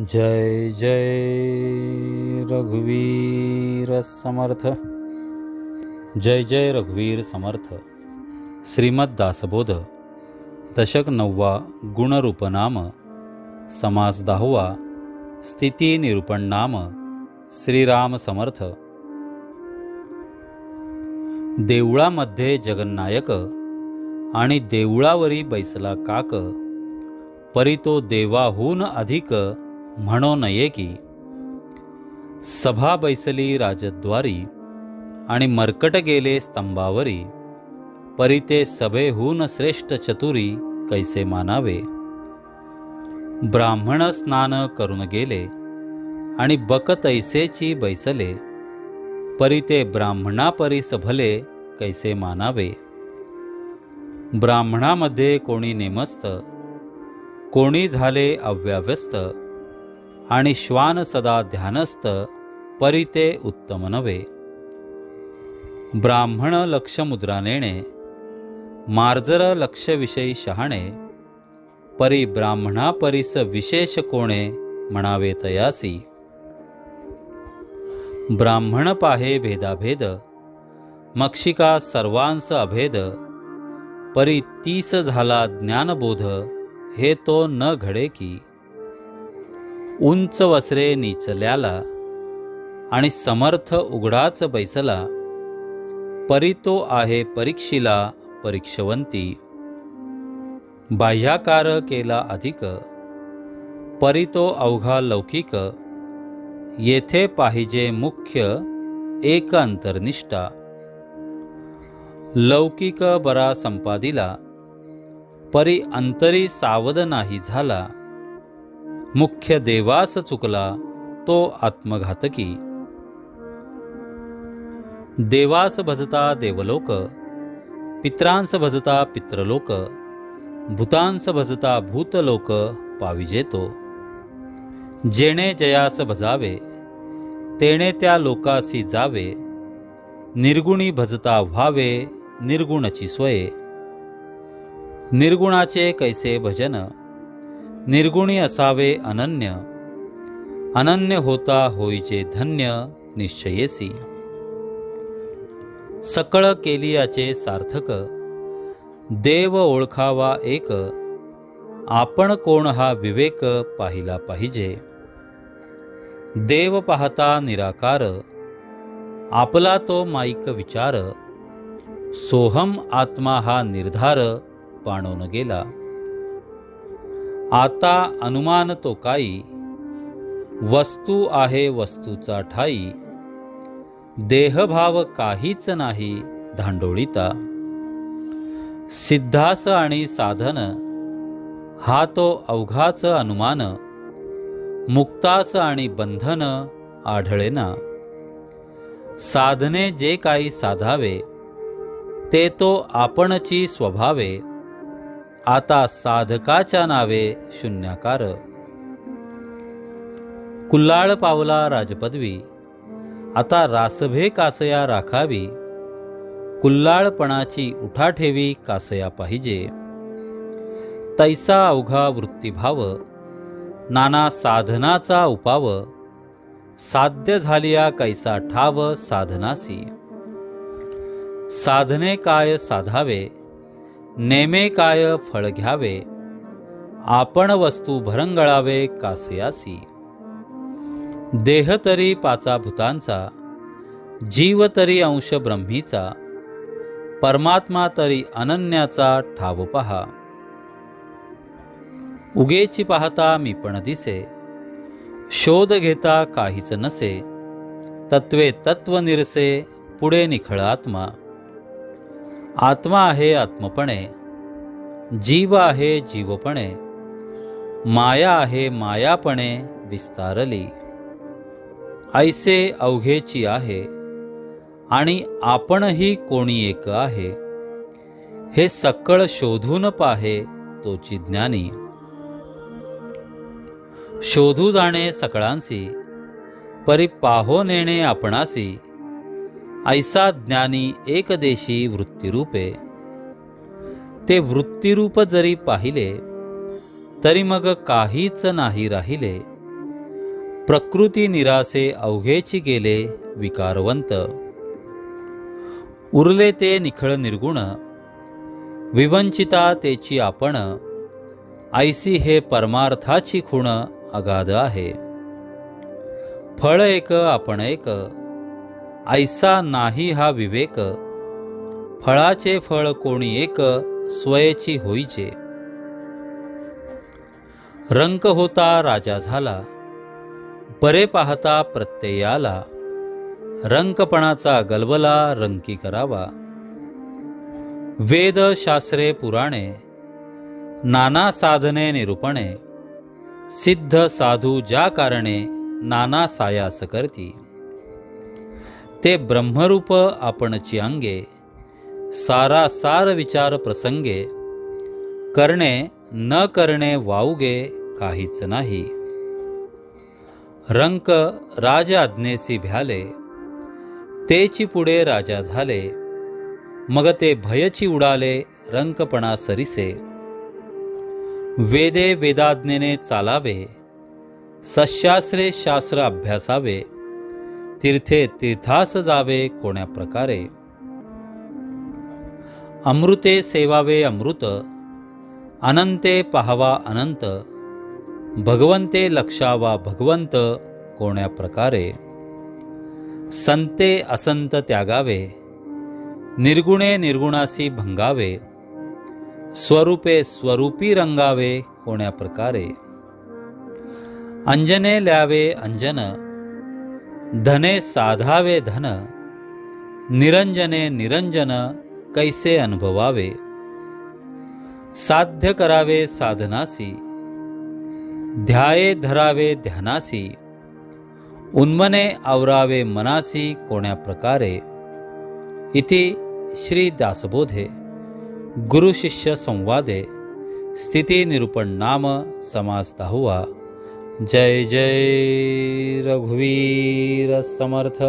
जय जय रघुवीर समर्थ। जय जय रघुवीर समर्थ। श्रीमद दासबोध। दशक नववा गुणरूपनाम समास दहावा। स्थिती निरूपण नाम। श्रीराम समर्थ। देवळामध्ये जगन्नायक आणि देवळावरी बैसला काक। परी तो देवाहून अधिक म्हणो नये की सभा बैसली राजद्वारी आणि मर्कट गेले स्तंभावरी परिते सभेहून श्रेष्ठ चतुरी कैसे मानावे? ब्राह्मण स्नान करून गेले आणि बक तैसेची बैसले परिते ब्राह्मणापरी सभले कैसे मानावे? ब्राह्मणामध्ये कोणी नेमस्त कोणी झाले अव्यव्यस्त आणि श्वान सदा ध्यानस्थ परिते उत्तम नव्हे. ब्राह्मण लक्ष मुद्रा नेणे मार्जर लक्षविषयी शहाणे परी ब्राह्मणा विशेष कोणे म्हणावे तयासी. ब्राह्मण पाहे भेदाभेद मक्षिका सर्वांस अभेद परी तीस झाला ज्ञानबोध हे तो न घडे की. उंच वसरे निचल्याला आणि समर्थ उघडाच बैसला. परितो आहे परीक्षिला परीक्षवंती. बाह्याकार केला अधिक. परितो अवघा लौकिक. येथे पाहिजे मुख्य एक अंतर्निष्ठा. लौकिक बरा संपादिला. परी अंतरी सावध नाही झाला. मुख्य देवास चुकला तो आत्मघातकी. देवास भजता देवलोक पित्रांस भजता पित्रलोक भूतांस भजता भूतलोक पाविजेतो जेणे जयास भजावे तेणे त्या लोकासी जावे निर्गुणी भजता व्हावे निर्गुणची स्वये निर्गुणाचे कैसे भजन निर्गुणी असावे अनन्य. अनन्य होता होईचे धन्य निश्चयेसी. सकळ केलियाचे सार्थक. देव ओळखावा एक. आपण कोण हा विवेक पाहिला पाहिजे. देव पाहता निराकार. आपला तो माईक विचार. सोहम आत्मा हा निर्धार पाणून गेला. आता अनुमान तो काही. वस्तू आहे वस्तूचा ठाई. देहभाव काहीच नाही धांडोळीता. सिद्धास आणि साधन हा तो अवघाच अनुमान. मुक्तास आणि बंधन आढळेना. साधने जे काही साधावे ते तो आपणची स्वभावे. आता साधकाच्या नावे शून्याकार. कुल्लाळ पावला राजपदवी आता रासभे कासया राखावी कुल्लाळपणाची उठाठेवी कासया पाहिजे. तैसा अवघा वृत्तीभाव नाना साधनाचा उपाव साध्य झालिया कैसा ठाव साधनासी. साधने काय साधावे नेमे काय फळ घ्यावे? आपण वस्तू भरंगळावे कासयासी देह तरी पाचा भूतांचा जीव तरी अंश ब्रह्मीचा परमात्मा तरी अनन्याचा ठाव पहा. उगेची पाहता मी पण दिसे शोध घेता काहीच नसे तत्वे तत्व निरसे पुढे निखळ आत्मा. आत्मा आहे आत्मपणे जीव आहे जीवपणे माया आहे मायापणे विस्तारली. ऐसे अवघेची आहे आणि आपणही कोणी एक आहे हे सकळ शोधून पाहे तोची ज्ञानी. शोधू जाणे सकळांसी परी पाहो नेणे आपणासी ऐसा ज्ञानी एकदेशी वृत्तिरूपे. ते वृत्तिरूप जरी पाहिले तरी मग काहीच नाही राहिले. प्रकृती निरासे अवघेची गेले विकारवंत. उरले ते निखळ निर्गुण विवंचिता तेची आपण ऐसी हे परमार्थाची खूण अगाध आहे. फळ एक आपण एक ऐसा नाही हा विवेक. फळाचे फळ कोणी एक स्वयची होईचे. रंक होता राजा झाला बरे पाहता प्रत्ययाला रंकपणाचा गलबला रंकी करावा. वेद शास्त्रे पुराणे नाना साधने निरूपणे सिद्ध साधू ज्या कारणे नाना सायास करती. ते ब्रह्मरूप आपणची अंगे सारा सार विचार प्रसंगे करणे न करणे वाऊगे काहीच नाही. रंक राज आज्ञेसी भ्याले तेची पुढे राजा झाले मग ते भयची उडाले रंकपणा सरिसे. वेदे वेदाज्ञेने चालावे सशास्त्रे शास्त्र अभ्यासावे तीर्थे तीर्थास जावे कोण्या प्रकारे? अमृते सेवावे अमृत अनंते पाहावा अनंत भगवंते लक्षावा भगवंत कोण्या प्रकारे? संते असंत त्यागावे निर्गुणे निर्गुणासी भंगावे स्वरूपे स्वरूपी रंगावे कोण्या प्रकारे? अंजने ल्यावे अंजन धने साधावे धन, निरंजने निरंजन कैसे अनुभवावे? साध्य करावे साधनासी, ध्याये धरावे ध्यानासी, उन्मने आवरावे मनासी कोण्या प्रकारे। इति श्री दासबोधे, गुरु शिष्य संवादे, स्थिती निरूपण नाम समास दहावा जय जय रघुवीर समर्थ।